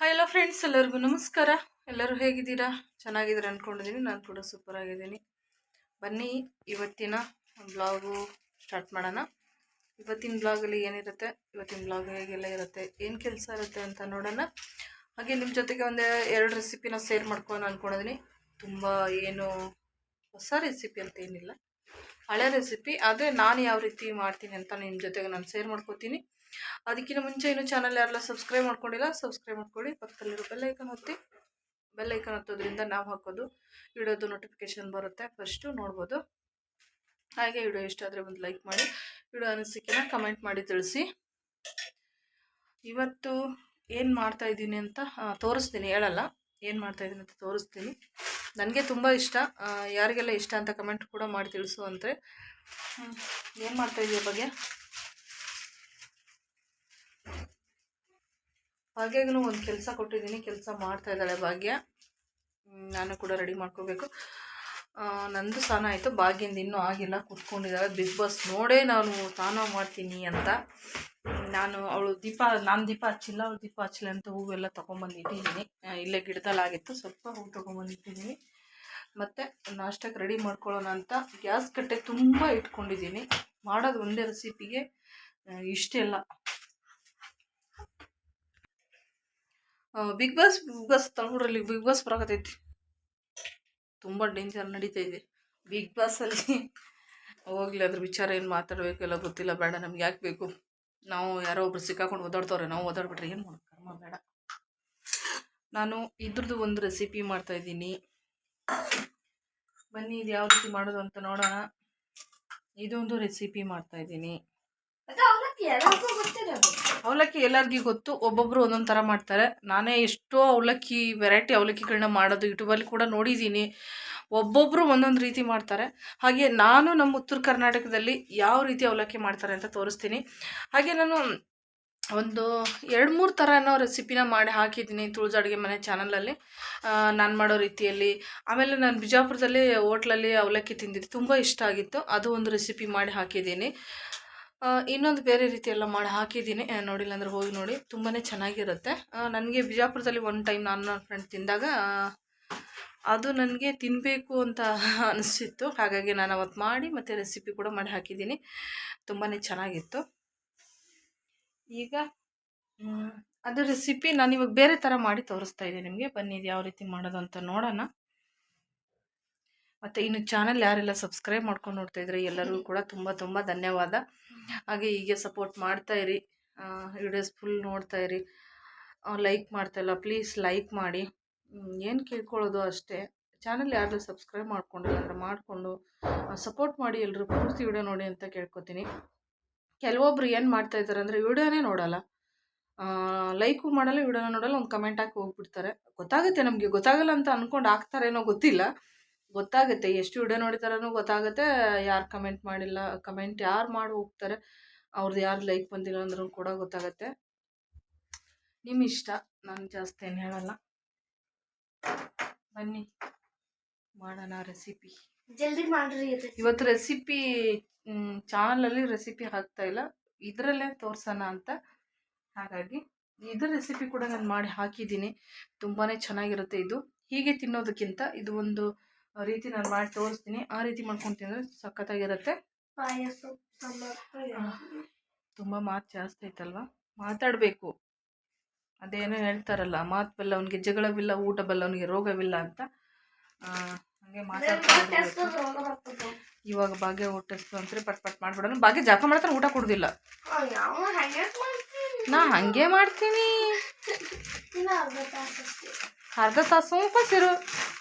Hi ಎಲ್ಲ friends ಎಲ್ಲರಿಗೂ ನಮಸ್ಕಾರ. ಎಲ್ಲರೂ ಹೇಗಿದ್ದೀರಾ? ಚೆನ್ನಾಗಿದ್ದೀರಾ ಅಂದ್ಕೊಂಡಿದ್ದೀನಿ ನಾನು ಕೂಡ ಸೂಪರ್ ಆಗಿದ್ದೀನಿ ಬನ್ನಿ, ಇವತ್ತಿನ ಬ್ಲಾಗು ಸ್ಟಾರ್ಟ್ ಮಾಡೋಣ. ಇವತ್ತಿನ ಬ್ಲಾಗಲ್ಲಿ ಏನಿರುತ್ತೆ? ಇವತ್ತಿನ ಬ್ಲಾಗ್ ಹೇಗೆಲ್ಲ ಇರುತ್ತೆ? ಏನು ಕೆಲಸ ಇರುತ್ತೆ ಅಂತ ನೋಡೋಣ. ಹಾಗೆ ನಿಮ್ಮ ಜೊತೆಗೆ ಒಂದು ಎರಡು ರೆಸಿಪಿನ ಶೇರ್ ಮಾಡ್ಕೊಂಡು ಅಂದ್ಕೊಂಡಿದ್ದೀನಿ ತುಂಬ ಏನು ಹೊಸ ರೆಸಿಪಿ ಅಂತ ಏನಿಲ್ಲ. ಹಳೆ ರೆಸಿಪಿ ಆದರೆ ನಾನು ಯಾವ ರೀತಿ ಮಾಡ್ತೀನಿ ಅಂತ ನಿಮ್ಮ ಜೊತೆಗೆ ನಾನು ಶೇರ್ ಮಾಡ್ಕೋತೀನಿ. ಅದಕ್ಕಿಂತ ಮುಂಚೆ ಇನ್ನು ಚಾನಲ್ ಯಾರೆಲ್ಲ ಸಬ್ಸ್ಕ್ರೈಬ್ ಮಾಡ್ಕೊಂಡಿಲ್ಲ ಸಬ್ಸ್ಕ್ರೈಬ್ ಮಾಡ್ಕೊಳ್ಳಿ. ಪಕ್ಕದಲ್ಲಿರೋ ಬೆಲ್ಲೈಕನ್ ಒತ್ತಿ. ಬೆಲ್ಲೈಕನ್ ಹತ್ತೋದ್ರಿಂದ ನಾವು ಹಾಕೋದು ವಿಡಿಯೋದು ನೋಟಿಫಿಕೇಶನ್ ಬರುತ್ತೆ. ಫಸ್ಟು ನೋಡ್ಬೋದು. ಹಾಗೆ ವಿಡಿಯೋ ಇಷ್ಟ ಆದರೆ ಒಂದು ಲೈಕ್ ಮಾಡಿ. ವಿಡಿಯೋ ಅನಿಸಿಕೆನ ಕಮೆಂಟ್ ಮಾಡಿ ತಿಳಿಸಿ. ಇವತ್ತು ಏನು ಮಾಡ್ತಾ ಇದ್ದೀನಿ ಅಂತ ತೋರಿಸ್ತೀನಿ. ಹೇಳಲ್ಲ. ಏನು ಮಾಡ್ತಾ ಇದ್ದೀನಿ ಅಂತ ತೋರಿಸ್ತೀನಿ. ನನಗೆ ತುಂಬ ಇಷ್ಟ. ಯಾರಿಗೆಲ್ಲ ಇಷ್ಟ ಅಂತ ಕಮೆಂಟ್ ಕೂಡ ಮಾಡಿ ತಿಳಿಸು ಅಂದರೆ ಏನು ಮಾಡ್ತಾ ಇದೆಯಾ ಬಗ್ಗೆ? ಭಾಗ್ಯಗೂ ಒಂದು ಕೆಲಸ ಕೊಟ್ಟಿದ್ದೀನಿ, ಕೆಲಸ ಮಾಡ್ತಾ ಇದ್ದಾಳೆ ಭಾಗ್ಯ. ನಾನು ಕೂಡ ರೆಡಿ ಮಾಡ್ಕೋಬೇಕು. ನಂದು ಸ್ನಾನ ಆಯಿತು, ಭಾಗ್ಯಂದು ಇನ್ನೂ ಆಗಿಲ್ಲ, ಕುತ್ಕೊಂಡಿದ್ದಾಳೆ. ಬಿಗ್ ಬಾಸ್ ನೋಡೇ ನಾನು ಸ್ನಾನ ಮಾಡ್ತೀನಿ ಅಂತ. ನಾನು ಅವಳು ದೀಪ, ನಾನು ದೀಪ ಹಚ್ಚಿಲ್ಲ, ಅವಳು ದೀಪ ಹಚ್ಚಿಲ್ಲ ಅಂತ ಹೂವೆಲ್ಲ ತೊಗೊಂಬಂದಿಟ್ಟಿದ್ದೀನಿ ಇಲ್ಲೇ ಗಿಡದಲ್ಲಾಗಿತ್ತು ಸ್ವಲ್ಪ ಹೂವು ತೊಗೊಂಬಂದಿಟ್ಟಿದ್ದೀನಿ ಮತ್ತು ನಾಷ್ಟಕ್ಕೆ ರೆಡಿ ಮಾಡ್ಕೊಳ್ಳೋಣ ಅಂತ ಗ್ಯಾಸ್ ಕಟ್ಟೆ ತುಂಬ ಇಟ್ಕೊಂಡಿದ್ದೀನಿ. ಮಾಡೋದು ಒಂದೇ ರೆಸಿಪಿಗೆ ಇಷ್ಟೆಲ್ಲ ಬಿಗ್ ಬಾಸ್ ಬಿಗ್ ಬಾಸ್ ತಗೊಳ್ರಲ್ಲಿ ಬಿಗ್ ಬಾಸ್ ಬರಕತ್ತೈತಿ. ತುಂಬ ಡೇಂಜರ್ ನಡೀತಾ ಇದೆ ಬಿಗ್ ಬಾಸಲ್ಲಿ ಹೋಗ್ಲಿ, ಅದ್ರ ವಿಚಾರ ಏನು ಮಾತಾಡಬೇಕೆಲ್ಲ ಗೊತ್ತಿಲ್ಲ, ಬೇಡ, ನಮ್ಗೆ ಯಾಕೆ ಬೇಕು? ನಾವು ಯಾರೋ ಒಬ್ರು ಸಿಕ್ಕಾಕೊಂಡು ಓದಾಡ್ತವ್ರೆ, ನಾವು ಓದಾಡ್ಬಿಟ್ರೆ ಏನು ಮಾಡೋದು? ಕರ್ಮ ಬೇಡ. ನಾನು ಇದ್ರದ್ದು ಒಂದು ರೆಸಿಪಿ ಮಾಡ್ತಾಯಿದ್ದೀನಿ ಬನ್ನಿ, ಇದು ಯಾವ ರೀತಿ ಮಾಡೋದು ಅಂತ ನೋಡೋಣ. ಇದೊಂದು ರೆಸಿಪಿ ಮಾಡ್ತಾಯಿದ್ದೀನಿ ಅದು. ಅವಲಕ್ಕಿ ಎಲ್ಲರಿಗೂ ಗೊತ್ತು, ಒಬ್ಬೊಬ್ರು ಒಂದೊಂದು ಥರ ಮಾಡ್ತಾರೆ. ನಾನೇ ಎಷ್ಟೋ ಅವಲಕ್ಕಿ ವೆರೈಟಿ ಅವಲಕ್ಕಿಗಳನ್ನ ಮಾಡೋದು ಯೂಟ್ಯೂಬಲ್ಲಿ ಕೂಡ ನೋಡಿದ್ದೀನಿ ಒಬ್ಬೊಬ್ಬರು ಒಂದೊಂದು ರೀತಿ ಮಾಡ್ತಾರೆ. ಹಾಗೆ ನಾನು ನಮ್ಮ ಉತ್ತರ ಕರ್ನಾಟಕದಲ್ಲಿ ಯಾವ ರೀತಿ ಅವಲಕ್ಕಿ ಮಾಡ್ತಾರೆ ಅಂತ ತೋರಿಸ್ತೀನಿ. ಹಾಗೆ ನಾನು ಒಂದು ಎರಡು ಮೂರು ಥರನೋ ರೆಸಿಪಿನ ಮಾಡಿ ಹಾಕಿದ್ದೀನಿ ತುಳಜು ಅಡುಗೆ ಮನೆ ಚಾನಲಲ್ಲಿ ನಾನು ಮಾಡೋ ರೀತಿಯಲ್ಲಿ. ಆಮೇಲೆ ನಾನು ಬಿಜಾಪುರದಲ್ಲಿ ಹೋಟ್ಲಲ್ಲಿ ಅವಲಕ್ಕಿ ತಿಂದಿದ್ದು ತುಂಬ ಇಷ್ಟ ಆಗಿತ್ತು. ಅದು ಒಂದು ರೆಸಿಪಿ ಮಾಡಿ ಹಾಕಿದ್ದೀನಿ. ಇನ್ನೊಂದು ಬೇರೆ ರೀತಿ ಎಲ್ಲ ಮಾಡಿ ಹಾಕಿದ್ದೀನಿ. ನೋಡಿಲ್ಲ ಅಂದರೆ ಹೋಗಿ ನೋಡಿ. ತುಂಬಾ ಚೆನ್ನಾಗಿರುತ್ತೆ. ನನಗೆ ಬಿಜಾಪುರದಲ್ಲಿ ಒನ್ ಟೈಮ್ ನಾನು ನನ್ನ ಫ್ರೆಂಡ್ ತಿಂದಾಗ ಅದು ನನಗೆ ತಿನ್ನಬೇಕು ಅಂತ ಅನಿಸಿತ್ತು ಹಾಗಾಗಿ ನಾನು ಅವತ್ತು ಮಾಡಿ ಮತ್ತು ರೆಸಿಪಿ ಕೂಡ ಮಾಡಿ ಹಾಕಿದ್ದೀನಿ. ತುಂಬಾ ಚೆನ್ನಾಗಿತ್ತು. ಈಗ ಅದು ರೆಸಿಪಿ ನಾನು ಇವಾಗ ಬೇರೆ ಥರ ಮಾಡಿ ತೋರಿಸ್ತಾ ಇದ್ದೀನಿ ನಿಮಗೆ. ಬನ್ನಿ ಇದು ಯಾವ ರೀತಿ ಮಾಡೋದು ಅಂತ ನೋಡೋಣ. ಮತ್ತು ಇನ್ನು ಚಾನಲ್ ಯಾರೆಲ್ಲ ಸಬ್ಸ್ಕ್ರೈಬ್ ಮಾಡ್ಕೊಂಡು ನೋಡ್ತಾ ಇದ್ರೆ ಎಲ್ಲರಿಗೂ ಕೂಡ ತುಂಬ ತುಂಬ ಧನ್ಯವಾದ. ಹಾಗೆ ಹೀಗೆ ಸಪೋರ್ಟ್ ಮಾಡ್ತಾ ಇರಿ. ವಿಡಿಯೋಸ್ ಫುಲ್ ನೋಡ್ತಾ ಇರಿ. ಲೈಕ್ ಮಾಡ್ತಾಯಿಲ್ಲ ಪ್ಲೀಸ್ ಲೈಕ್ ಮಾಡಿ. ಏನು ಕೇಳ್ಕೊಳ್ಳೋದು ಅಷ್ಟೇ. ಚಾನಲ್ ಯಾರಾದರೂ ಸಬ್ಸ್ಕ್ರೈಬ್ ಮಾಡಿಕೊಂಡು ಅಂದರೆ ಮಾಡಿಕೊಂಡು ಸಪೋರ್ಟ್ ಮಾಡಿ ಎಲ್ಲರೂ ಪೂರ್ತಿ ವಿಡಿಯೋ ನೋಡಿ ಅಂತ ಕೇಳ್ಕೊತೀನಿ. ಕೆಲವೊಬ್ರು ಏನು ಮಾಡ್ತಾ ಇದ್ದಾರೆ ಅಂದರೆ ವಿಡಿಯೋನೇ ನೋಡಲ್ಲ. ಲೈಕು ಮಾಡಲ್ಲ ವಿಡಿಯೋನ ನೋಡಲ್ಲ, ಒಂದು ಕಮೆಂಟ್ ಹಾಕಿ ಹೋಗ್ಬಿಡ್ತಾರೆ. ಗೊತ್ತಾಗುತ್ತೆ ನಮಗೆ, ಗೊತ್ತಾಗಲ್ಲ ಅಂತ ಅಂದ್ಕೊಂಡು ಹಾಕ್ತಾರೇನೋ ಗೊತ್ತಿಲ್ಲ. ಗೊತ್ತಾಗುತ್ತೆ. ಎಷ್ಟು ವಿಡಿಯೋ ನೋಡಿದಾರನೂ ಗೊತ್ತಾಗುತ್ತೆ. ಯಾರು ಕಮೆಂಟ್ ಮಾಡಿಲ್ಲ ಕಮೆಂಟ್ ಯಾರು ಮಾಡಿ ಹೋಗ್ತಾರೆ ಅವ್ರದ್ದು ಯಾರು ಲೈಕ್ ಬಂದಿಲ್ಲ ಅಂದ್ರೂ ಕೂಡ ಗೊತ್ತಾಗುತ್ತೆ. ನಿಮ್ಮ ಇಷ್ಟ. ನಾನು ಜಾಸ್ತಿ ಏನು ಹೇಳಲ್ಲ. ಬನ್ನಿ ಮಾಡೋಣ ರೆಸಿಪಿ ಜಲ್ದಿ ಮಾಡ್ರಿ ಇವತ್ತು ರೆಸಿಪಿ ಚಾನಲಲ್ಲಿ ರೆಸಿಪಿ ಹಾಕ್ತಾ ಇಲ್ಲ. ಇದರಲ್ಲೇ ತೋರ್ಸೋಣ ಅಂತ. ಹಾಗಾಗಿ ಇದ್ರ ರೆಸಿಪಿ ಕೂಡ ನಾನು ಮಾಡಿ ಹಾಕಿದ್ದೀನಿ. ತುಂಬಾ ಚೆನ್ನಾಗಿರುತ್ತೆ ಇದು. ಹೀಗೆ ತಿನ್ನೋದಕ್ಕಿಂತ ಇದು ಒಂದು ರೀತಿ ನಾನು ಮಾಡಿ ತೋರಿಸ್ತೀನಿ. ಆ ರೀತಿ ಮಾಡ್ಕೊಂಡು ತಿಂದರೆ ಸಖತ್ತಾಗಿರುತ್ತೆ. ತುಂಬ ಮಾತು ಜಾಸ್ತಿ ಐತಲ್ವ? ಮಾತಾಡಬೇಕು. ಅದೇನೋ ಹೇಳ್ತಾರಲ್ಲ ಮಾತು ಬಲ್ಲ ಅವನಿಗೆ ಜಗಳವಿಲ್ಲ ಊಟ ಬಲ್ಲ ಅವನಿಗೆ ರೋಗವಿಲ್ಲ ಅಂತ. ಹಂಗೆ ಮಾತಾಡ್ತಾ ಇವಾಗ ಭಾಗ್ಯ ಊಟಸ್ತು ಅಂತಾರೆ ಪಟ್ ಪಟ್ ಮಾಡ್ಬಿಡೋಣ. ಭಾಗ್ಯ ಜಾಕ ಮಾಡ್ತಾರೆ ಊಟ ಕೊಡೋದಿಲ್ಲ. ಯಾವ ಹಂಗೆ ಮಾಡ್ತೀನಿ. ನಾ ಹಂಗೆ ಮಾಡ್ತೀನಿ. ಅರ್ಧ ತಾಸು ಉಪಸಿರು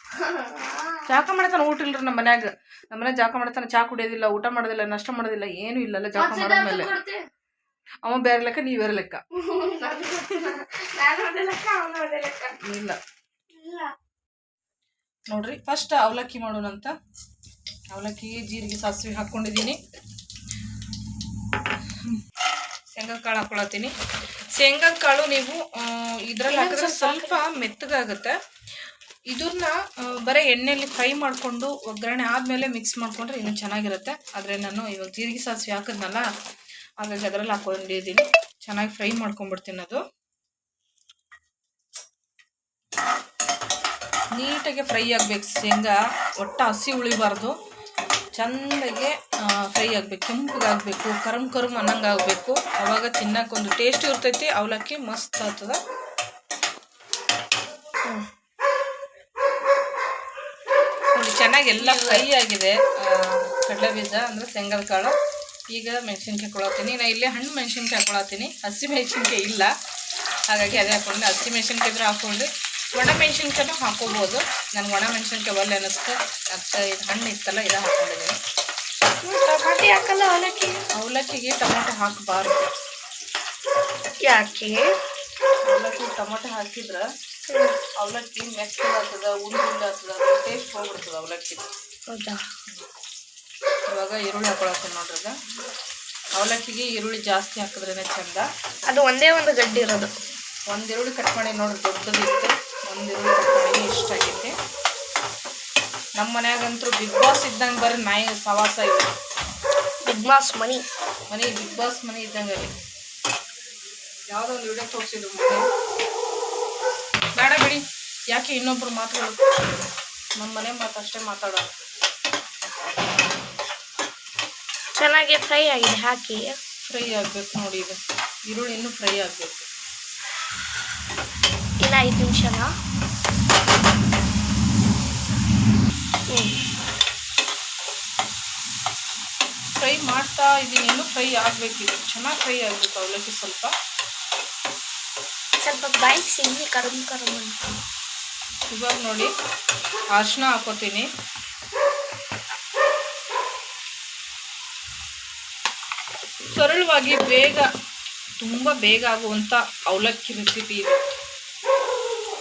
ಜಾಕ ಮಾಡ್ತಾನೆ ಊಟ ಇಲ್ರಿ ನಮ್ಮ ಮನ್ಯಾಗ. ನಮ್ಮ ಮನ್ಯಾಗ ಜಾಕ ಮಾಡ್ತಾನೆ ಚಾ ಕುಡಿಯೋದಿಲ್ಲ ಊಟ ಮಾಡೋದಿಲ್ಲ ನಷ್ಟ ಮಾಡೋದಿಲ್ಲ ಏನು ಇಲ್ಲಲ್ಲ ಜಾಕ ಮಾಡೋದ್ಮೇಲೆ. ಅವ ಬೇರೆ ಲೆಕ್ಕ ನೀ ಬೇರೆ ಲೆಕ್ಕ. ನಾನು ಅದೇ ಅವನು ಅದೇ ಇಲ್ಲ. ಇಲ್ಲ. ನೋಡ್ರಿ ಫಸ್ಟ್ ಅವಲಕ್ಕಿ ಮಾಡೋಣ ಅಂತ. ಅವಲಕ್ಕಿ ಜೀರಿಗೆ ಸಾಸಿವೆ ಹಾಕ್ಕೊಂಡಿದ್ದೀನಿ ಶೇಂಗಾ ಕಾಳು ಹಾಕೊಳತ್ತೀನಿ. ಶೇಂಗಾ ಕಾಳು ನೀವು ಇದ್ರಲ್ಲಿ ಹಾಕಿದ್ರೆ ಸ್ವಲ್ಪ ಮೆತ್ತಗಾಗುತ್ತೆ. ಇದನ್ನ ಬರೀ ಎಣ್ಣೆಯಲ್ಲಿ ಫ್ರೈ ಮಾಡಿಕೊಂಡು ಒಗ್ಗರಣೆ ಆದಮೇಲೆ ಮಿಕ್ಸ್ ಮಾಡಿಕೊಂಡ್ರೆ ಇನ್ನೂ ಚೆನ್ನಾಗಿರುತ್ತೆ. ಆದರೆ ನಾನು ಇವಾಗ ಜೀರಿಗೆ ಸಾಸಿವೆ ಹಾಕಿದ್ನಲ್ಲ, ಹಾಗಾಗಿ ಅದರಲ್ಲಿ ಹಾಕೊಂಡಿದ್ದೀನಿ. ಚೆನ್ನಾಗಿ ಫ್ರೈ ಮಾಡ್ಕೊಂಡ್ಬಿಡ್ತೀನಿ ಅದು. ನೀಟಾಗಿ ಫ್ರೈ ಆಗಬೇಕು. ಶೇಂಗಾ ಒಟ್ಟು ಹಸಿ ಉಳಿಬಾರ್ದು ಚೆಂದಾಗೆ ಫ್ರೈ ಆಗಬೇಕು. ಕೆಂಪಗಾಗಬೇಕು. ಕರಮ್ ಕರಮ್ ಅನ್ನಂಗೆ ಆಗಬೇಕು ಅವಾಗ ತಿನ್ನಕ್ಕೆ ಒಂದು ಟೇಸ್ಟ್ ಇರ್ತೈತಿ. ಅವಲಕ್ಕಿ ಮಸ್ತ್ ಆಗ್ತದ ನೋಡಿ ಚೆನ್ನಾಗಿ ಎಲ್ಲ ಫ್ರೈ ಆಗಿದೆ. ಕಡಲೆ ಬೀಜ ಅಂದರೆ ಶೇಂಗಾದ ಕಾಳು ಈಗ ಮೆಣಸಿನ್ಕಾಯಿ ಕೊಳತ್ತೀನಿ ನಾ ಇಲ್ಲೇ ಹಣ್ಣು ಮೆಣಸಿನ್ಕಾಯಿ ಹಾಕೊಳತ್ತೀನಿ. ಹಸಿ ಮೆಣಸಿನ್ಕಾಯಿ ಇಲ್ಲ. ಹಾಗಾಗಿ ಅದೇ ಹಾಕೊಂಡು ಹಸಿ ಮೆಣಸಿನ್ಕಾಯಿ ಇದ್ರೆ ಹಾಕೊಂಡು ಒಣ ಮೆಣಸಿನ್ಕಾಯಿನೂ ಹಾಕೋಬೋದು. ನನಗೆ ಒಣ ಮೆಣಸಿನ್ಕಾಯಿ ಒಳ್ಳೆ ಅನ್ನಿಸ್ತು ಮತ್ತು ಇದು ಹಣ್ಣು ಇತ್ತಲ್ಲ ಇದು ಹಾಕೊಂಡಿದ್ದೀನಿ. ಟಮಾಟಿ ಹಾಕಲ್ಲ ಅವಲಕ್ಕಿ? ಅವಲಕ್ಕಿಗೆ ಟೊಮೊಟೊ ಹಾಕಬಾರ್ದು. ಯಾಕೆ? ಅವಲಕ್ಕಿ ಟೊಮೊಟೊ ಹಾಕಿದ್ರೆ ಅವಲಕ್ಕಿ ಮೆತ್ತಗಾಗ್ತದ ಆಗ್ತದ? ಉಂಡು ಆಗ್ತದ? ಟೇಸ್ಟ್ ಹೋಗ್ಬಿಡ್ತದೆ ಅವಲಕ್ಕಿ. ಹೌದಾ? ಇವಾಗ ಈರುಳ್ಳಿ ಹಾಕೊಳತ್ತೀನಿ ನೋಡ್ರಿ ಅವಲಕ್ಕಿಗೆ ಈರುಳ್ಳಿ ಜಾಸ್ತಿ ಹಾಕಿದ್ರೇನೆ ಚಂದ. ಅದು ಒಂದೇ ಒಂದು ಗಡ್ಡಿ ಇರೋದು. ಒಂದು ಈರುಳ್ಳಿ ಕಟ್ ಮಾಡಿ ನೋಡ್ರಿ ದೊಡ್ಡದಿತ್ತು. ಒಂದು ಈರುಳ್ಳಿ ಕಟ್ ಮಾಡಿ ಇಷ್ಟ ಆಗೈತಿ. ನಮ್ಮ ಮನ್ಯಾಗಂತೂ ಬಿಗ್ ಬಾಸ್ ಇದ್ದಂಗೆ ಬರ್ರಿ ನಾಯಿ ಸವಾಸ ಇದೆ. ಬಿಗ್ ಬಾಸ್ ಮನಿ. ಮನೆ ಬಿಗ್ ಬಾಸ್ ಮನಿ ಇದ್ದಂಗೆ ಅಲ್ಲಿ ಯಾವುದೋ ಒಂದು ವಿಡಿಯೋ ತೋರಿಸಿದ್ರು ಮನೆ. ಯಾಕೆ ಇನ್ನೊಬ್ರು ಮಾತುಗಳು ನಮ್ಮ ಮನೆ ಮಾತು ಅಷ್ಟೇ ಮಾತಾಡೋದು. ಚೆನ್ನಾಗಿ ಫ್ರೈ ಆಗಿದೆ ಹಾಕಿ. ಫ್ರೈ ಆಗಬೇಕು ನೋಡಿ ಇದು ಈರುಳ್ಳಿ ಇನ್ನೂ ಫ್ರೈ ಆಗಬೇಕು. ಇನ್ನು ಐದು ನಿಮಿಷನಾ? ಫ್ರೈ ಮಾಡ್ತಾ ಇದ್ದೀನಿ ಇನ್ನೂ ಫ್ರೈ ಆಗಬೇಕು ಇದು ಚೆನ್ನಾಗಿ ಫ್ರೈ ಆಗಬೇಕು ಅವಲಕ್ಕಿ ಸ್ವಲ್ಪ. ಸ್ವಲ್ಪ ಬಾಯಿ ಸಿಂಗಿ ಕರಮ್ ಕರಮ್ ಅಂತ. ಇವಾಗ ನೋಡಿ ಅರ್ಶಿನ ಹಾಕೋತೀನಿ. ಸರಳವಾಗಿ ಬೇಗ ತುಂಬ ಬೇಗ ಆಗುವಂಥ ಅವಲಕ್ಕಿ ರೆಸಿಪಿ ಇದೆ.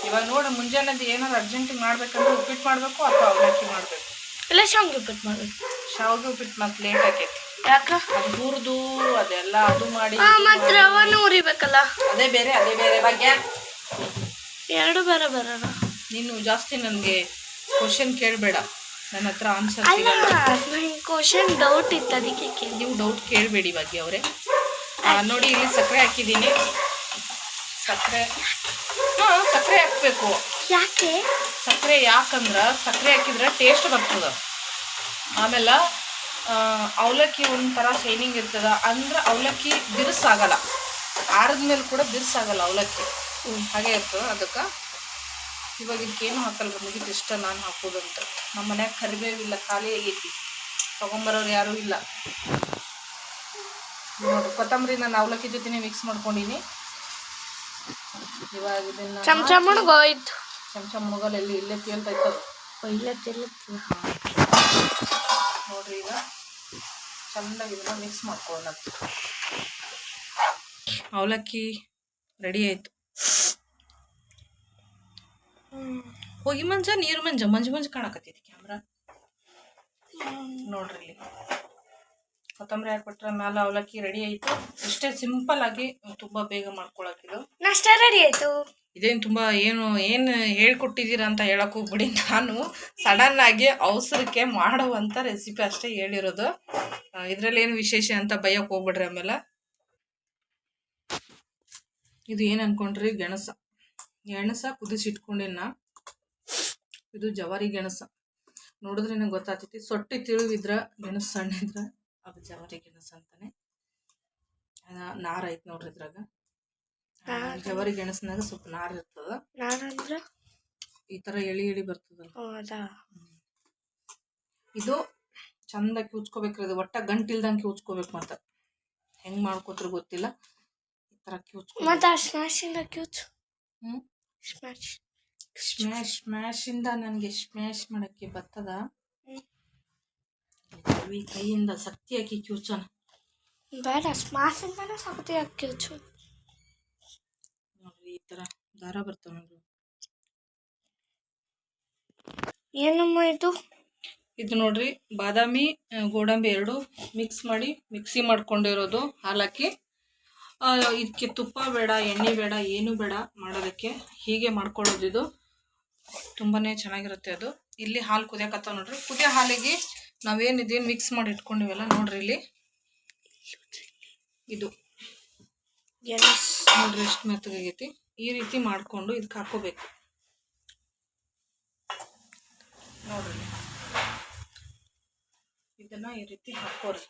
ಇವಾಗ ನೋಡಿ ಮುಂಜಾನೆದು ಏನಾದ್ರು ಅರ್ಜೆಂಟಿಗೆ ಮಾಡ್ಬೇಕಂದ್ರೆ ಉಪ್ಪಿಟ್ಟು ಮಾಡಬೇಕು ಅಥವಾ ಅವಲಕ್ಕಿ ಮಾಡಬೇಕು? ಇಲ್ಲ ಶಾವಿಗೆ ಉಪ್ಪಿಟ್ಟು ಮಾಡಬೇಕು. ಶಾವಿಗೆ ಉಪ್ಪಿಟ್ಟು ಮತ್ತೆ ಲೇಟ್ ಆಕೈತಿ. ಯಾಕ? ಅದು ಹುರಿದು ಅದೆಲ್ಲ ಅದು ಮಾಡಿ ಮತ್ತೆ ರವಾನು ಅದೇ ಬೇರೆ ಅದೇ ಬೇರೆ ಬಗ್ಗೆ ಎರಡು ಬರ ಬರೋಣ ನೀನು ಜಾಸ್ತಿ ನನಗೆ ಕ್ವಶನ್ ಕೇಳಬೇಡ. ನನ್ನ ಹತ್ರ ಆನ್ಸರ್ ಕ್ವಶನ್ ಡೌಟ್ ಇತ್ತು ಅದಕ್ಕೆ ಕೇಳಿ ನೀವು ಡೌಟ್ ಕೇಳಬೇಡಿ ಬಗ್ಗೆ ಅವರೇ. ನೋಡಿ ಇಲ್ಲಿ ಸಕ್ಕರೆ ಹಾಕಿದ್ದೀನಿ. ಸಕ್ಕರೆ ಹಾಂ ಸಕ್ಕರೆ ಹಾಕಬೇಕು. ಯಾಕೆ? ಸಕ್ಕರೆ ಯಾಕಂದ್ರೆ ಸಕ್ಕರೆ ಹಾಕಿದ್ರೆ ಟೇಸ್ಟ್ ಬರ್ತದೆ. ಆಮೇಲೆ ಅವಲಕ್ಕಿ ಒಂಥರ ಶೈನಿಂಗ್ ಇರ್ತದ. ಅಂದ್ರೆ ಅವಲಕ್ಕಿ ಬಿರುಸಾಗಲ್ಲ. ಆರಿದ್ಮೇಲೆ ಕೂಡ ಬಿರುಸಾಗಲ್ಲ ಅವಲಕ್ಕಿ. ಹಾಗೆ ಇರ್ತದೆ. ಅದಕ್ಕೆ ಇವಾಗ ಇದಕ್ಕೇನು ಹಾಕಲ್ಲ ಮುಗಿದು ಇಷ್ಟ ನಾನು ಹಾಕೋದಂತ. ನಮ್ಮ ಮನ್ಯಾಗ ಕರಿಬೇವಿಲ್ಲ ಖಾಲಿ ಆಗೈತಿ. ತೊಗೊಂಬರೋರು ಯಾರೂ ಇಲ್ಲ. ನೋಡಿ ಕೊತ್ತಂಬರಿ ನಾನು ಅವಲಕ್ಕಿ ಜೊತೆನೇ ಮಿಕ್ಸ್ ಮಾಡ್ಕೊಂಡಿನಿ. ಇವಾಗ ಇದನ್ನ ಚಮಚ ಮುಳುಗೋಯ್ತು ಚಮಚ ಮುಳುಗಲ್ ಎಲ್ಲಿ ಇಲ್ಲೇ ತೇಲ್ತೈತೆ ಅದು ಇಲ್ಲ ತೇಲ್ತೀವಿ ನೋಡ್ರಿ ಈಗ ಚೆನ್ನಾಗಿ ಇದನ್ನ ಮಿಕ್ಸ್ ಮಾಡ್ಕೊಳ್ಳೋಣ ಅವಲಕ್ಕಿ ರೆಡಿ ಆಯ್ತು. ಹೋಗಿ ಮಂಜ ನೀರು ಮಂಜ ಮಂಜು ಮಂಜು ಕಾಣಕತ್ತೈತಿ ಕ್ಯಾಮ್ರಾ ನೋಡ್ರಿ ಇಲ್ಲಿ. ಕೊತ್ತಂಬರಿ ಹಾಕ್ಬಿಟ್ರೆ ಮ್ಯಾಲ ಅವಲಕ್ಕಿ ರೆಡಿ ಆಯ್ತು. ಇಷ್ಟೇ ಸಿಂಪಲ್ ಆಗಿ ತುಂಬಾ ಬೇಗ ಮಾಡ್ಕೊಳಕಿದು ನಾಷ್ಟ ರೆಡಿ ಆಯ್ತು. ಇದೇನು ತುಂಬ ಏನು ಏನು ಹೇಳ್ಕೊಟ್ಟಿದ್ದೀರಾ ಅಂತ ಹೇಳಕ್ ಹೋಗ್ಬಿಡಿ ನಾನು ಸಡನ್ ಆಗಿ ಅವಸರಕ್ಕೆ ಮಾಡುವಂಥ ರೆಸಿಪಿ ಅಷ್ಟೇ ಹೇಳಿರೋದು. ಇದರಲ್ಲಿ ಏನು ವಿಶೇಷ ಅಂತ ಬೈಯಕ್ಕೆ ಹೋಗ್ಬಿಡ್ರಿ ಆಮೇಲೆ. ಇದು ಏನು ಅನ್ಕೊಂಡ್ರಿ? ಗೆಣಸ. ಗೆಣಸ ಕುದಿಸಿಟ್ಕೊಂಡಿನ ಇದು ಜವಾರಿ ಗೆಣಸ. ನೋಡಿದ್ರೆ ನಂಗೆ ಗೊತ್ತಾಗ್ತೈತಿ. ಸೊಟ್ಟಿ ತಿಳುವಿದ್ರ ಗೆಣಸು ಸಣ್ಣ ಇದ್ರ ಅದು ಜವಾರಿ ಗೆಣಸು ಅಂತಾನೆ. ನಾರ ಐತಿ ನೋಡ್ರಿ ಇದ್ರಾಗ. ಜವಾರಿ ಗೆಣಸಿನಾಗ ಸ್ವಲ್ಪ ನಾರ ಇರ್ತದ. ಈ ತರ ಎಳಿ ಎಳಿ ಬರ್ತದ ಇದು ಚಂದ ಕಿವುಚ್ಕೋಬೇಕ್ರಿ ಅದು. ಒಟ್ಟ ಗಂಟಿಲ್ದಂಗೆ ಕಿವುಚ್ಕೋಬೇಕು ಮತ್ತ ಹೆಂಗ್ ಮಾಡ್ಕೋತ್ರ ಗೊತ್ತಿಲ್ಲ. ಈ ತರ ಕ್ಯೂಚ್ ಮತ್ತೆ ಸ್ಮಾಶಿಂದ ಸ್ಮ್ಯಾಶಿಂದ ಕ್ಯೂಚ್ ಹ್ಮ್. ಸ್ಮ್ಯಾಶ್ ಸ್ಮ್ಯಾಶ್ ಸ್ಮ್ಯಾಶ್ ಇಂದ ನನಗೆ ಸ್ಮ್ಯಾಶ್ ಮಾಡಕ್ಕೆ ಬರ್ತದ? ಈ ಕೈಯಿಂದ ಶಕ್ತಿ ಹಾಕಿ ಸ್ಮ್ಯಾಶ್ ಬೇಡ ಸ್ಮ್ಯಾಶಿಂದನೇ ಹಾಕಿ ಕ್ಯೂಚು ನೋಡ್ರಿ ಈ ತರ ದಾರ ಬರ್ತಾವ ನೋಡ್ರಿ. ಏನಮ್ಮ ಇದು? ಇದು ನೋಡ್ರಿ ಬಾದಾಮಿ ಗೋಡಂಬಿ ಎರಡು ಮಿಕ್ಸ್ ಮಾಡಿ ಮಿಕ್ಸಿ ಮಾಡ್ಕೊಂಡಿರೋದು ಹಾಲಾಕಿ ಇದಕ್ಕೆ ತುಪ್ಪ ಬೇಡ ಎಣ್ಣೆ ಬೇಡ ಏನು ಬೇಡ ಮಾಡೋದಕ್ಕೆ. ಹೀಗೆ ಮಾಡ್ಕೊಳ್ಳೋದು ಇದು. ತುಂಬಾ ಚೆನ್ನಾಗಿರುತ್ತೆ ಅದು. ಇಲ್ಲಿ ಹಾಲು ಕುದಿಯಕತ್ತಾವ ನೋಡ್ರಿ. ಕುದಿಯೋ ಹಾಲಿಗೆ ನಾವೇನಿದ್ದೇನು ಮಿಕ್ಸ್ ಮಾಡಿ ಇಟ್ಕೊಂಡಿವಲ್ಲ ನೋಡ್ರಿ ಇಲ್ಲಿ. ಇದು. ನೋಡ್ರಿ ಎಷ್ಟು ಮೆತ್ತಗೈತಿ ಈ ರೀತಿ ಮಾಡಿಕೊಂಡು ಇದಕ್ಕೆ ಹಾಕೋಬೇಕು ನೋಡ್ರಿ ಇದನ್ನ ಈ ರೀತಿ ಹಾಕೋರಿ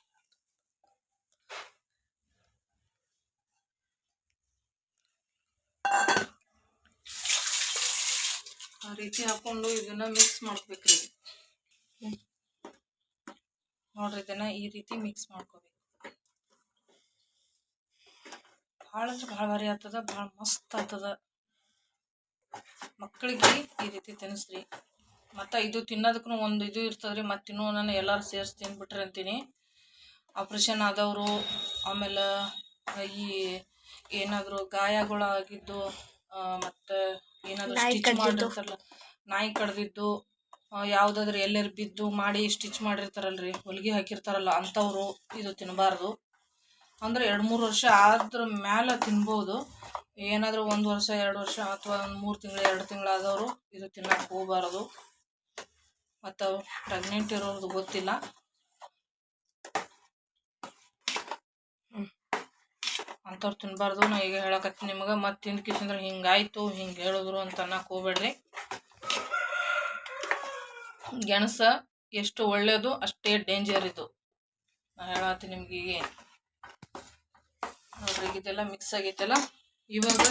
ಆ ರೀತಿ ಹಾಕೊಂಡು ಇದನ್ನ ಮಿಕ್ಸ್ ಮಾಡ್ಬೇಕ್ರಿ. ನೋಡ್ರಿ ಇದನ್ನ ಈ ರೀತಿ ಮಿಕ್ಸ್ ಮಾಡ್ಕೋಬೇಕು. ಭಾಳ ಅಂದ್ರೆ ಭಾಳ ಭಾರಿ ಆಗ್ತದ, ಭಾಳ ಮಸ್ತ್ ಆಗ್ತದ. ಮಕ್ಕಳಿಗೆ ಈ ರೀತಿ ತಿನ್ನಿಸ್ರಿ. ಮತ್ತು ಇದು ತಿನ್ನೋದಕ್ಕೂ ಒಂದು ಇದು ಇರ್ತದ್ರಿ, ಮತ್ತು ಇನ್ನೂ ನಾನು ಎಲ್ಲರೂ ಸೇರಿಸಿ ತಿನ್ಬಿಟ್ರಿ ಅಂತೀನಿ. ಆಪ್ರೇಷನ್ ಆದವರು, ಆಮೇಲೆ ಈ ಏನಾದರೂ ಗಾಯಗಳಾಗಿದ್ದು ಮತ್ತು ಏನಾದರೂ ಸ್ಟಿಚ್. ಮಾಡಿರ್ತಾರಲ್ಲ ನಾಯಿ ಕಡ್ದಿದ್ದು ಯಾವುದಾದ್ರೂ ಎಲ್ಲರೂ ಬಿದ್ದು ಮಾಡಿ ಸ್ಟಿಚ್ ಮಾಡಿರ್ತಾರಲ್ರಿ ಹೊಲಿಗೆ ಹಾಕಿರ್ತಾರಲ್ಲ ಅಂಥವ್ರು ಇದು ತಿನ್ನಬಾರ್ದು ಅಂದ್ರೆ ಎರಡು ಮೂರು ವರ್ಷ ಆದ್ರ ಮ್ಯಾಲ ತಿನ್ಬೋದು. ಏನಾದರೂ ಒಂದು ವರ್ಷ ಎರಡು ವರ್ಷ ಅಥವಾ ಒಂದು ಮೂರು ತಿಂಗಳು ಎರಡು ತಿಂಗಳಾದವರು ಇದು ತಿನ್ನಕ್ಕೆ ಹೋಗಬಾರ್ದು. ಮತ್ತು ಪ್ರೆಗ್ನೆಂಟ್ ಇರೋರ್ದು ಗೊತ್ತಿಲ್ಲ. ಅಂಥವ್ರು ತಿನ್ನಬಾರ್ದು ನಾ ಈಗ ಹೇಳಕತ್ತೀನಿ ನಿಮಗೆ, ಮತ್ತೆ ಅಂದ್ರೆ ಹಿಂಗಾಯಿತು, ಹಿಂಗೆ ಹೇಳಿದ್ರು ಅಂತ ಅನ್ನಕ್ಕೆ ಹೋಗ್ಬೇಡ್ರಿ. ಗೆಣಸ ಎಷ್ಟು ಒಳ್ಳೆಯದು ಅಷ್ಟೇ ಡೇಂಜರ್ ಇದು. ನಾ ಹೇಳತ್ತೀನಿ ನಿಮ್ಗೆ ಈಗ ನೋಡ್ರಿ, ಇದೆಲ್ಲ ಮಿಕ್ಸ್ ಆಗೈತಲ್ಲ, ಇವಾಗ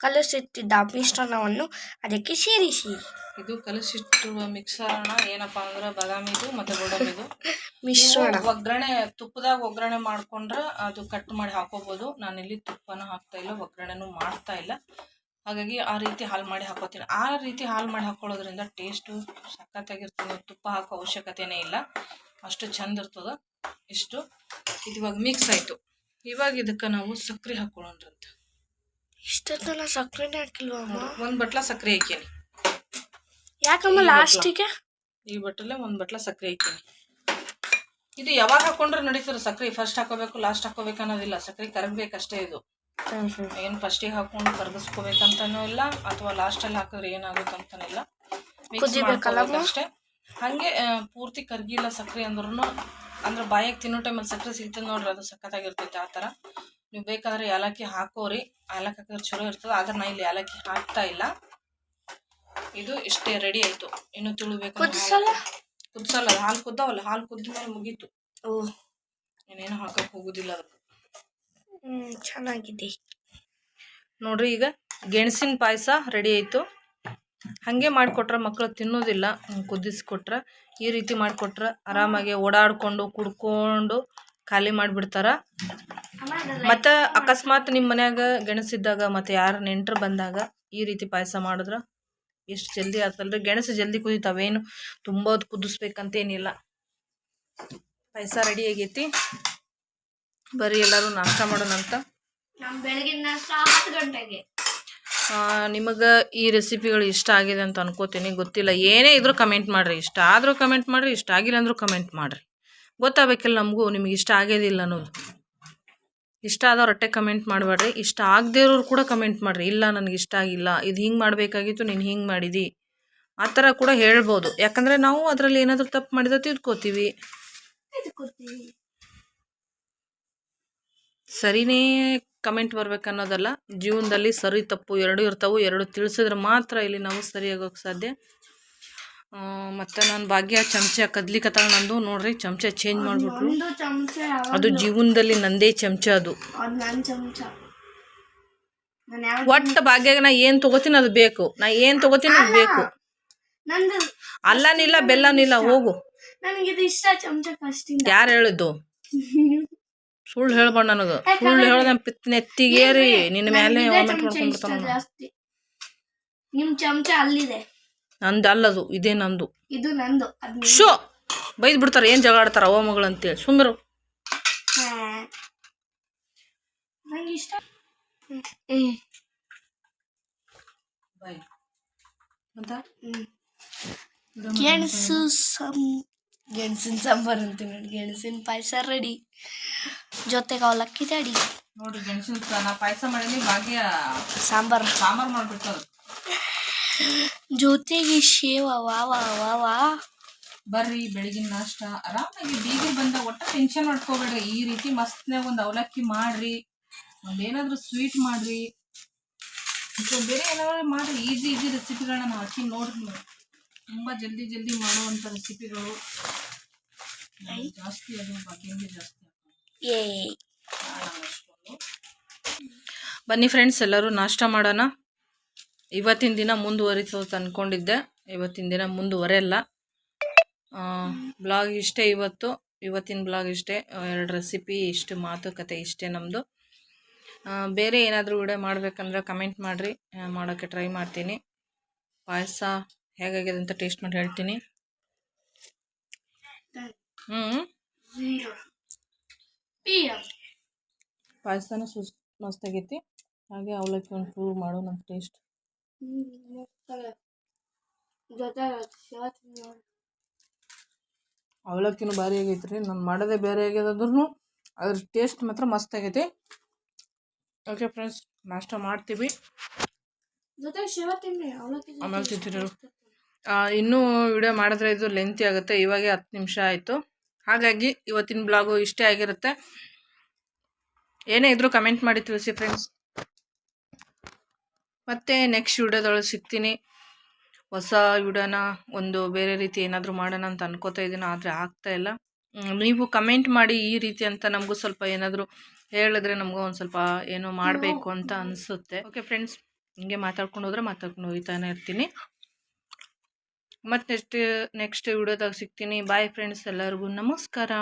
ಕಲಸಿಟ್ಟಿದ್ದ ಮಿಶ್ರಣವನ್ನು ಅದಕ್ಕೆ ಸೇರಿಸಿ. ಇದು ಕಲಸಿಟ್ಟಿರುವ ಮಿಕ್ಸರ್ನ ಏನಪ್ಪಾ ಅಂದ್ರೆ ಬಾದಾಮಿದು ಮತ್ತೆ ಗೋಡಂಬಿದು. ಮಿಶ್ರಣ. ಒಗ್ಗರಣೆ ತುಪ್ಪದಾಗ ಒಗ್ಗರಣೆ ಮಾಡ್ಕೊಂಡ್ರೆ ಅದು ಕಟ್ ಮಾಡಿ ಹಾಕೋಬಹುದು ಇಲ್ಲಿ ತುಪ್ಪನ ಹಾಕ್ತಾ ಇಲ್ಲ ಒಗ್ಗರಣೆನೂ ಮಾಡ್ತಾ ಇಲ್ಲ. ಹಾಗಾಗಿ ಆ ರೀತಿ ಹಾಲು ಮಾಡಿ ಹಾಕೋತೀನಿ. ಆ ರೀತಿ ಹಾಲು ಮಾಡಿ ಹಾಕೊಳ್ಳೋದ್ರಿಂದ ಟೇಸ್ಟು ಸಖತ್ತಾಗಿರ್ತದೆ. ತುಪ್ಪ ಹಾಕೋ ಅವಶ್ಯಕತೆನೇ ಇಲ್ಲ. ಅಷ್ಟು ಚಂದ ಇರ್ತದೆ. ಇಷ್ಟು. ಇದು ಇವಾಗ ಮಿಕ್ಸ್ ಆಯಿತು. ಇವಾಗ ಇದಕ್ಕೆ ನಾವು ಸಕ್ಕರೆ ಹಾಕೊಳ್ಳೋಣ್ರಂತ ಇಷ್ಟೊತ್ತನ ಸಕ್ಕರೆನೇ ಹಾಕಿಲ್ವಾ ಅಮ್ಮ? ಒಂದು ಬಟ್ಲ ಸಕ್ಕರೆ ಹಾಕೀನಿ ಯಾಕಮ್ಮ ಲಾಸ್ಟಿಗೆ? ಈ ಬಟ್ಟಲೆ ಒಂದು ಬಟ್ಲ ಸಕ್ಕರೆ ಹಾಕೀನಿ ಇದು ಯಾವಾಗ ಹಾಕೊಂಡ್ರೆ ನಡೀತಾರೆ ಸಕ್ಕರೆ? ಫಸ್ಟ್ ಹಾಕೋಬೇಕು ಲಾಸ್ಟ್ ಹಾಕೋಬೇಕು ಅನ್ನೋದಿಲ್ಲ. ಸಕ್ಕರೆ ಕರಗಬೇಕಷ್ಟೇ ಇದು. ಏನು ಫಸ್ಟಿಗೆ ಹಾಕೊಂಡು ಕರಗಿಸ್ಕೋಬೇಕಂತನೂ ಇಲ್ಲ ಅಥವಾ ಲಾಸ್ಟಲ್ಲಿ ಹಾಕಿದ್ರೆ ಏನಾಗುತ್ತಂತನಿಲ್ಲ ಅಂತಾನೂ ಕುದಿಬೇಕಲ್ಲಮ್ಮ? ಅಷ್ಟೇ. ಹಾಗೆ ಪೂರ್ತಿ ಕರಗಿಲ್ಲ ಸಕ್ಕರೆ ಅಂದ್ರೂ ಅಂದ್ರೆ ಬಾಯಿಗೆ ತಿನ್ನೋ ಟೈಮಲ್ಲಿ ಸಕ್ಕರೆ ಸಿಗ್ತದೆ ನೋಡ್ರಿ ಅದು ಸಖತ್ತಾಗಿರ್ತೈತೆ ಆ ಥರ ನೀವು ಬೇಕಾದ್ರೆ ಏಲಕ್ಕಿ ಹಾಕೋರಿ. ಏಲಕ್ಕಿ ಹಾಕಿದ್ರೆ ಚಲೋ ಇರ್ತದೆ. ಆದ್ರೆ ನಾ ಇಲ್ಲಿ ಏಲಕ್ಕಿ ಹಾಕ್ತಾ ಇಲ್ಲ. ಇದು ಇಷ್ಟೇ ರೆಡಿ ಆಯಿತು. ಇನ್ನು ತಿಳಿಬೇಕು ಕುದಿಸಲ್ಲ? ಅದು ಹಾಲು ಕುದ್ದಾವಲ್ಲ ಹಾಲು ಕುದ್ದ ಮೇಲೆ ಮುಗೀತು. ಓ. ಇನ್ನೇನು ಹಾಕಕ್ಕೆ ಹೋಗುದಿಲ್ಲ ಅದಕ್ಕೆ ಹ್ಮ್ ಚೆನ್ನಾಗಿದೆ. ನೋಡ್ರಿ ಈಗ ಗೆಣಸಿನ ಪಾಯಸ ರೆಡಿ ಆಯಿತು. ಹಾಗೆ ಮಾಡಿಕೊಟ್ರೆ ಮಕ್ಕಳು ತಿನ್ನೋದಿಲ್ಲ. ಕುದಿಸಿ ಕುದಿಸ್ಕೊಟ್ರೆ ಈ ರೀತಿ ಮಾಡಿಕೊಟ್ರೆ ಆರಾಮಾಗಿ ಓಡಾಡ್ಕೊಂಡು ಕುಡ್ಕೊಂಡು ಖಾಲಿ ಮಾಡಿಬಿಡ್ತಾರ. ಮತ್ತು ಅಕಸ್ಮಾತ್ ನಿಮ್ಮ ಮನ್ಯಾಗ ಗೆಣಸಿದ್ದಾಗ ಮತ್ತು ಯಾರು ನೆಂಟ್ರು ಬಂದಾಗ ಈ ರೀತಿ ಪಾಯಸ ಮಾಡಿದ್ರೆ? ಎಷ್ಟು ಜಲ್ದಿ ಆಗ್ತಲ್ರಿ ಗೆಣಸು ಜಲ್ದಿ ಕುದಿತಾವೇನು? ತುಂಬ ಹೊತ್ತು ಕುದಿಸ್ಬೇಕಂತೇನಿಲ್ಲ. ಪಾಯಸ ರೆಡಿ ಆಗೈತಿ. ಬರೀ ಎಲ್ಲರೂ ನಾಷ್ಟ ಮಾಡೋಣಂತ ನಿಮಗೆ ಈ ರೆಸಿಪಿಗಳು ಇಷ್ಟ ಆಗಿದೆ ಅಂತ ಅನ್ಕೋತೀನಿ. ಗೊತ್ತಿಲ್ಲ. ಏನೇ ಇದ್ರೂ ಕಮೆಂಟ್ ಮಾಡಿರಿ. ಇಷ್ಟ ಆದರೂ ಕಮೆಂಟ್ ಮಾಡಿರಿ ಇಷ್ಟ ಆಗಿಲ್ಲ ಅಂದರೂ ಕಮೆಂಟ್ ಮಾಡಿರಿ. ಗೊತ್ತಾಗಬೇಕಿಲ್ಲ ನಮಗೂ, ನಿಮಗೆ ಇಷ್ಟ ಆಗೋದಿಲ್ಲ ಅನ್ನೋದು. ಇಷ್ಟ ಆದವ್ರು ಅಟ್ಟೆ ಕಮೆಂಟ್ ಮಾಡಬೇಡ್ರಿ. ಇಷ್ಟ ಆಗದೇ ಇರೋರು ಕೂಡ ಕಮೆಂಟ್ ಮಾಡಿರಿ. ಇಲ್ಲ, ನನಗೆ ಇಷ್ಟ ಆಗಿಲ್ಲ. ಇದು ಹಿಂಗೆ ಮಾಡಬೇಕಾಗಿತ್ತು, ನೀನು ಹಿಂಗೆ ಮಾಡಿದಿ. ಆ ಥರ ಕೂಡ ಹೇಳ್ಬೋದು. ಯಾಕಂದರೆ ನಾವು ಅದರಲ್ಲಿ ಏನಾದರೂ ತಪ್ಪು ಮಾಡಿದ ತಿಳ್ಕೊತೀವಿ ಸರಿನೇ ಕಮೆಂಟ್ ಬರ್ಬೇಕನ್ನೋದಲ್ಲ. ಜೀವನದಲ್ಲಿ ಸರಿ ತಪ್ಪು ಎರಡು ಇರ್ತಾವೆ, ಎರಡು ತಿಳಿಸಿದ್ರೆ ಮಾತ್ರ ಇಲ್ಲಿ ನಾವು ಸರಿಯಾಗೋಕೆ ಸಾಧ್ಯ. ಮತ್ತು ನಾನು ಭಾಗ್ಯ ಚಮಚ ಕದ್ಲಿಕತ್ತಾಳ ನಂದು ನೋಡ್ರಿ ಚಮಚ ಚೇಂಜ್ ಮಾಡಿಬಿಟ್ರು. ಅದು ಜೀವನದಲ್ಲಿ ನಂದೇ ಚಮಚ ಅದು. ಒಟ್ಟು ಭಾಗ್ಯಾಗ ನಾ ಏನು ತೊಗೋತೀನಿ ಅದು ಬೇಕು. ನಾ ಏನು ತೊಗೋತೀನಿ ಅದು ಬೇಕು. ಅಲ್ಲನಿಲ್ಲ ಬೆಲ್ಲನಿಲ್ಲ ಹೋಗು. ಯಾರು ಹೇಳಿದ್ದು ಸುಳ್ಳು ಹೇಳ್ಬೇಡ ನನಗೆ. ಸುಳ್ಳು ಹೇಳ್ದ ಪಿತ್ ನೆತ್ತಿಗೇರಿ. ನಿನ್ನ ಮೇಲೆ ನಿಮ್ ಚಮಚ ಅಲ್ಲಿದೆ. ನಂದು ಅಲ್ಲದು ಇದೇ ನಂದು. ಇದು ನಂದು ಶೋ! ಬೈದ್ ಬಿಡ್ತಾರ ಏನು ಜಗಳ ಆಡ್ತಾರ ಅವ ಮಗಳು ಅಂತೇಳಿ. ಸುಮ್ಮರು ನಂಗೆ ಇಷ್ಟ. ಗೆಣಸು ಗೆಣಸಿನ ಸಾಂಬಾರು ಅಂತ ನೋಡಿ ಗೆಣಸಿನ ಪಾಯಸ ರೆಡಿ ಜೊತೆಗೆ ಅವಲಕ್ಕಿ ರೆಡಿ ನೋಡಿ ಗೆಣಸಿನ ನಾ ಪಾಯಸ ಮಾಡೀನಿ ಭಾಗ್ಯ ಸಾಂಬಾರು. ಸಾಂಬಾರು ಮಾಡ್ಬಿಟ್ಟು ಜೊತೆಗೆ ಶೇವ ವಾ ವಾ ವಾ ವಾ. ಬರ್ರಿ ಬೆಳಗಿನ ನಾಷ್ಟ. ಆರಾಮಾಗಿ ಬೀಗರು ಬಂದ ಒಟ್ಟ ಟೆನ್ಷನ್ ಮಾಡ್ಕೋಬೇಡ್ರಿ. ಈ ರೀತಿ ಮಸ್ತ್ನಾಗ ಒಂದು ಅವಲಕ್ಕಿ ಮಾಡ್ರಿ. ಒಂದೇನಾದ್ರೂ ಸ್ವೀಟ್ ಮಾಡ್ರಿ. ಅಥವಾ ಬೇರೆ ಏನಾದ್ರು ಮಾಡ್ರಿ. ಈಸಿ ಈಸಿ ರೆಸಿಪಿಗಳನ್ನ ನಾವು ಹಾಕಿ ನೋಡ್ರಿ ತುಂಬಾ ತುಂಬ ಜಲ್ದಿ ಜಲ್ದಿ ಮಾಡುವಂಥ ರೆಸಿಪಿಗಳು ಜಾಸ್ತಿ ಅದು ಬಾಕಿಂಗೆ ಜಾಸ್ತಿ ಬನ್ನಿ ಫ್ರೆಂಡ್ಸ್ ಎಲ್ಲರೂ ನಾಷ್ಟ ಮಾಡೋಣ. ಇವತ್ತಿನ ದಿನ ಮುಂದುವರಿಸೋದು ಅಂದ್ಕೊಂಡಿದ್ದೆ ಇವತ್ತಿನ ದಿನ ಮುಂದುವರೆಯಲ್ಲ ಬ್ಲಾಗ್ ಇಷ್ಟೇ ಇವತ್ತು. ಇವತ್ತಿನ ಬ್ಲಾಗ್ ಇಷ್ಟೇ. ಎರಡು ರೆಸಿಪಿ ಇಷ್ಟು ಮಾತುಕತೆ ಇಷ್ಟೇ ನಮ್ಮದು ಬೇರೆ ಏನಾದರೂ ವಿಡಿಯೋ ಮಾಡಬೇಕಂದ್ರೆ ಕಮೆಂಟ್ ಮಾಡಿರಿ. ಮಾಡೋಕ್ಕೆ ಟ್ರೈ ಮಾಡ್ತೀನಿ. ಪಾಯಸ ಹೇಗಾಗಿದೆ ಅಂತ ಟೇಸ್ಟ್ ಮಾಡಿ ಹೇಳ್ತೀನಿ. ಹ್ಞೂ ಪಾಯಸನೂ ಸುಸ್ ಮಸ್ತಾಗೈತಿ. ಹಾಗೆ ಅವಲಕ್ಕಿ ಒಂದು ಪ್ರೂವ್ ಮಾಡು ನಮ್ಮ ಟೇಸ್ಟ್ ಅವಲಕ್ಕಿನೂ ಭಾರಿ ಆಗೈತೆ ರೀ ನಾನು ಮಾಡೋದೇ ಬೇರೆ ಆಗ್ಯದಂದ್ರೂ ಅದ್ರ ಟೇಸ್ಟ್ ಮಾತ್ರ ಮಸ್ತ್ ಆಗೈತಿ. ಓಕೆ ಫ್ರೆಂಡ್ಸ್ ನಾಷ್ಟ ಮಾಡ್ತೀವಿ. ಆಮೇಲೆ ತಿಂತೀರಿ ಇನ್ನೂ ವಿಡಿಯೋ ಮಾಡಿದ್ರೆ ಇದು ಲೆಂತಿ ಆಗುತ್ತೆ. ಇವಾಗೆ ಹತ್ತು ನಿಮಿಷ ಆಯಿತು. ಹಾಗಾಗಿ ಇವತ್ತಿನ ಬ್ಲಾಗು ಇಷ್ಟೇ ಆಗಿರುತ್ತೆ. ಏನೇ ಇದ್ರೂ ಕಮೆಂಟ್ ಮಾಡಿ ತಿಳಿಸಿ ಫ್ರೆಂಡ್ಸ್ ಮತ್ತೆ ನೆಕ್ಸ್ಟ್ ವಿಡಿಯೋದೊಳಗೆ ಸಿಗ್ತೀನಿ. ಹೊಸ ವಿಡಿಯೋನ ಒಂದು ಬೇರೆ ರೀತಿ ಏನಾದರೂ ಮಾಡೋಣ ಅಂತ ಅನ್ಕೋತಾ ಇದ್ದೀನಿ ಆದರೆ ಆಗ್ತಾ ಇಲ್ಲ. ನೀವು ಕಮೆಂಟ್ ಮಾಡಿ ಈ ರೀತಿ ಅಂತ ನಮಗೂ ಸ್ವಲ್ಪ ಏನಾದರೂ ಹೇಳಿದ್ರೆ ನಮಗೂ ಒಂದು ಸ್ವಲ್ಪ ಏನೋ ಮಾಡಬೇಕು ಅಂತ ಅನಿಸುತ್ತೆ. ಓಕೆ ಫ್ರೆಂಡ್ಸ್ ಹಿಂಗೆ ಮಾತಾಡ್ಕೊಂಡು ಹೋದ್ರೆ ಮಾತಾಡ್ಕೊಂಡು ಹೋಗ್ತಾನೆ ಇರ್ತೀನಿ. ಮತ್ತು ನೆಕ್ಸ್ಟ್ ನೆಕ್ಸ್ಟ್ ವಿಡಿಯೋದಾಗ ಸಿಗ್ತೀನಿ. ಬಾಯ್ ಫ್ರೆಂಡ್ಸ್ ಎಲ್ಲರಿಗೂ ನಮಸ್ಕಾರ.